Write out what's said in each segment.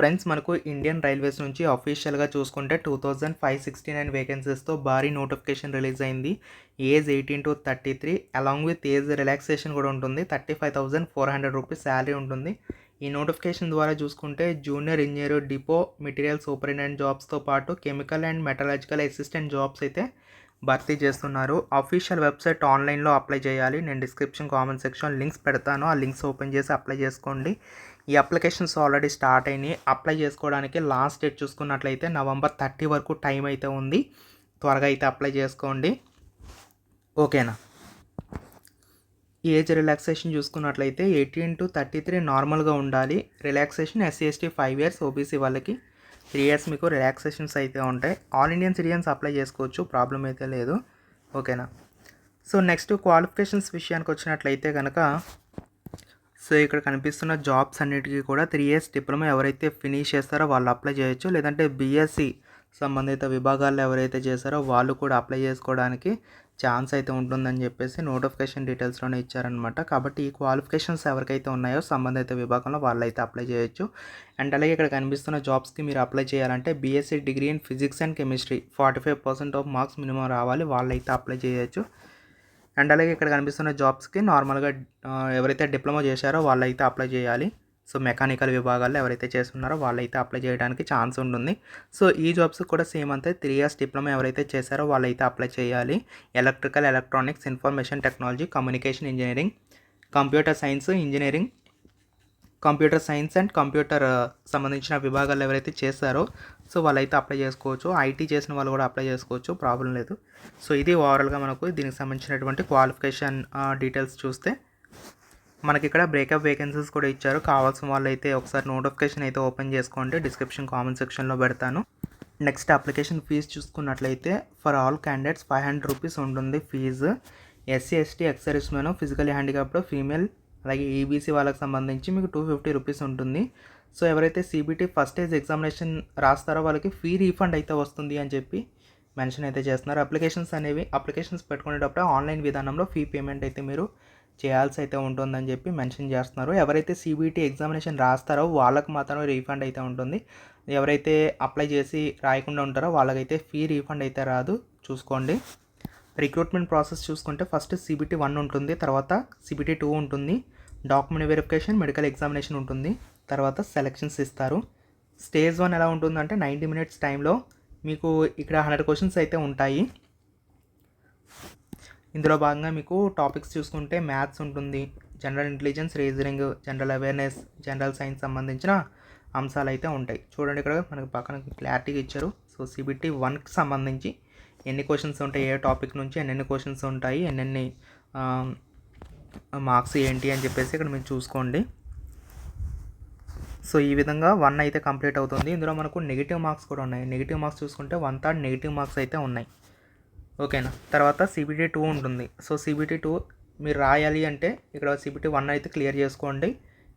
Friends మనకు Indian railways నుంచి అఫీషియల్గా చూసుకుంటే two thousand five sixty nine వేకెన్సీస్తో భారీ నోటిఫికేషన్ రిలీజ్ అయింది. Age eighteen to thirty three along with age relaxation కూడా ఉంటుంది. Thirty five thousand four hundred rupees salary ఉంటుంది. ఈ నోటిఫికేషన్ ద్వారా చూసుకుంటే junior engineer depot material superintendent జాబ్స్తో పాటు chemical and metallurgical assistant jobs అయితే భర్తీ చేస్తున్నారు. అఫీషియల్ వెబ్సైట్ ఆన్లైన్లో అప్లై చేయాలి. నేను డిస్క్రిప్షన్ కామెంట్ సెక్షన్ లింక్స్ పెడతాను. ఆ లింక్స్ ఓపెన్ చేసి అప్లై చేసుకోండి. ఈ అప్లికేషన్స్ ఆల్రెడీ స్టార్ట్ అయినాయి. అప్లై చేసుకోవడానికి లాస్ట్ డేట్ చూసుకున్నట్లయితే నవంబర్ థర్టీ వరకు టైం అయితే ఉంది. త్వరగా అయితే అప్లై చేసుకోండి. ఓకేనా? ఏజ్ రిలాక్సేషన్ చూసుకున్నట్లయితే ఎయిటీన్ టు థర్టీ త్రీ నార్మల్గా ఉండాలి. Relaxation SC ST five years OBC వాళ్ళకి త్రీ ఇయర్స్ మీకు రిలాక్సేషన్స్ అయితే ఉంటాయి. ఆల్ ఇండియన్ సిటిజన్స్ అప్లై చేసుకోవచ్చు. ప్రాబ్లం అయితే లేదు. ఓకేనా? సో నెక్స్ట్ క్వాలిఫికేషన్స్ విషయానికి వచ్చినట్లయితే కనుక సో ఇక్కడ కనిపిస్తున్న జాబ్స్ అన్నిటికీ కూడా త్రీ ఇయర్స్ డిప్లొమా ఎవరైతే ఫినిష్ చేస్తారో వాళ్ళు అప్లై చేయొచ్చు. లేదంటే బీఎస్సీ సంబంధిత విభాగాల్లో ఎవరైతే చేశారో వాళ్ళు కూడా అప్లై చేసుకోవడానికి ఛాన్స్ అయితే ఉంటుందని చెప్పేసి నోటిఫికేషన్ డీటెయిల్స్లోనే ఇచ్చారనమాట కాబట్టి ఈ క్వాలిఫికేషన్స్ ఎవరికైతే ఉన్నాయో సంబంధిత విభాగంలో వాళ్ళైతే అప్లై చేయొచ్చు. అండ్ అలాగే ఇక్కడ కనిపిస్తున్న జాబ్స్కి మీరు అప్లై చేయాలంటే BSc degree in physics and chemistry. Forty five percent of marks minimum రావాలి. వాళ్ళు అయితే అప్లై చేయొచ్చు. అండ్ అలాగే ఇక్కడ కనిపిస్తున్న జాబ్స్కి నార్మల్గా ఎవరైతే డిప్లొమా చేశారో వాళ్ళైతే అప్లై చేయాలి. సో మెకానికల్ విభాగాల్లో ఎవరైతే చేస్తున్నారో వాళ్ళైతే అప్లై చేయడానికి ఛాన్స్ ఉంటుంది. సో ఈ జాబ్స్ కూడా సేమ్ అంతే. త్రీ ఇయర్స్ డిప్లొమా ఎవరైతే చేశారో వాళ్ళైతే అప్లై చేయాలి. Electrical electronics information technology communication engineering computer science engineering computer science and computer సంబంధించిన విభాగాలు ఎవరైతే చేస్తారో సో వాళ్ళైతే అప్లై చేసుకోవచ్చు. ఐటీ చేసిన వాళ్ళు కూడా అప్లై చేసుకోవచ్చు. ప్రాబ్లం లేదు. సో ఇది ఓవరాల్గా మనకు దీనికి సంబంధించినటువంటి క్వాలిఫికేషన్ డీటెయిల్స్ చూస్తే మనకి ఇక్కడ బ్రేకప్ వేకెన్సీస్ కూడా ఇచ్చారు. కావాల్సిన వాళ్ళు అయితే ఒకసారి నోటిఫికేషన్ అయితే ఓపెన్ చేసుకోండి. డిస్క్రిప్షన్ కామెంట్ సెక్షన్లో పెడతాను. నెక్స్ట్ అప్లికేషన్ ఫీజు చూసుకున్నట్లయితే for all candidates five hundred rupees ఉంటుంది fee SC ST ex service physical handicapped female అలాగే ఈబీసీ వాళ్ళకి సంబంధించి మీకు టూ ఫిఫ్టీ రూపీస్ ఉంటుంది. సో ఎవరైతే సిబిటీ ఫస్ట్ ఏజ్ ఎగ్జామినేషన్ రాస్తారో వాళ్ళకి ఫీ రీఫండ్ అయితే వస్తుంది అని చెప్పి మెన్షన్ అయితే చేస్తున్నారు. అప్లికేషన్స్ అనేవి అప్లికేషన్స్ పెట్టుకునేటప్పుడు ఆన్లైన్ విధానంలో ఫీ పేమెంట్ అయితే మీరు చేయాల్సి అయితే ఉంటుందని చెప్పి మెన్షన్ చేస్తున్నారు. ఎవరైతే సిబిటీ ఎగ్జామినేషన్ రాస్తారో వాళ్ళకు మాత్రమే రీఫండ్ అయితే ఉంటుంది. ఎవరైతే అప్లై చేసి రాయకుండా ఉంటారో వాళ్ళకైతే ఫీ రీఫండ్ అయితే రాదు. చూసుకోండి. రిక్రూట్మెంట్ ప్రాసెస్ చూసుకుంటే ఫస్ట్ సిబిటీ వన్ ఉంటుంది తర్వాత సిబిటీ టూ ఉంటుంది డాక్యుమెంట్ వెరిఫికేషన్ మెడికల్ ఎగ్జామినేషన్ ఉంటుంది తర్వాత సెలెక్షన్స్ ఇస్తారు. స్టేజ్ వన్ ఎలా ఉంటుందంటే నైంటీ మినిట్స్ టైంలో మీకు ఇక్కడ హండ్రెడ్ క్వశ్చన్స్ అయితే ఉంటాయి. ఇందులో భాగంగా మీకు టాపిక్స్ చూసుకుంటే మ్యాథ్స్ ఉంటుంది general intelligence reasoning general awareness general science సంబంధించిన అంశాలు అయితే ఉంటాయి. చూడండి ఇక్కడ మనకు పక్కన క్లారిటీగా ఇచ్చారు. సో సిబిటీ వన్కి సంబంధించి ఎన్ని క్వశ్చన్స్ ఉంటాయి ఏ టాపిక్ నుంచి ఎన్నెన్ని క్వశ్చన్స్ ఉంటాయి ఎన్నెన్ని మార్క్స్ ఏంటి అని చెప్పేసి ఇక్కడ మీరు చూసుకోండి. సో ఈ విధంగా వన్ అయితే కంప్లీట్ అవుతుంది. ఇందులో మనకు నెగిటివ్ మార్క్స్ కూడా ఉన్నాయి. నెగిటివ్ మార్క్స్ చూసుకుంటే వన్ థర్డ్ నెగిటివ్ మార్క్స్ అయితే ఉన్నాయి. ఓకేనా తర్వాత సిబిటీ టూ ఉంటుంది. సో సిబిటీ టూ మీరు రాయాలి అంటే ఇక్కడ సిబిటీ వన్ అయితే క్లియర్ చేసుకోండి.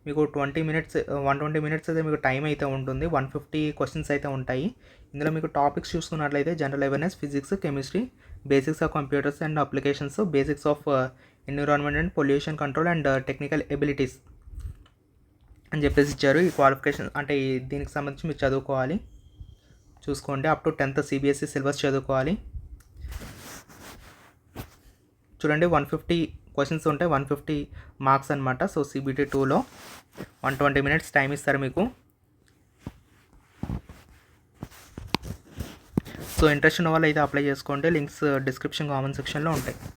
మీకు twenty minutes one twenty minutes అయితే మీకు టైం అయితే ఉంటుంది. వన్ ఫిఫ్టీ క్వశ్చన్స్ అయితే ఉంటాయి. ఇందులో మీకు టాపిక్స్ చూసుకున్నట్లయితే general awareness physics chemistry basics of computers and applications basics of environment and pollution control and technical abilities అని చెప్పేసి ఇచ్చారు. ఈ క్వాలిఫికేషన్ అంటే దీనికి సంబంధించి మీరు చదువుకోవాలి. చూసుకోండి. Up to tenth CBSE syllabus చదువుకోవాలి. చూడండి. వన్ ఫిఫ్టీ క్వశ్చన్స్ ఉంటాయి వన్ ఫిఫ్టీ మార్క్స్ అనమాట సో సిబిటీ టూలో వన్ ట్వంటీ మినిట్స్ టైం ఇస్తారు మీకు. సో ఇంట్రెస్ట్ ఉన్న వాళ్ళు అయితే అప్లై చేసుకోండి. లింక్స్ డిస్క్రిప్షన్ కామెంట్ సెక్షన్లో ఉంటాయి.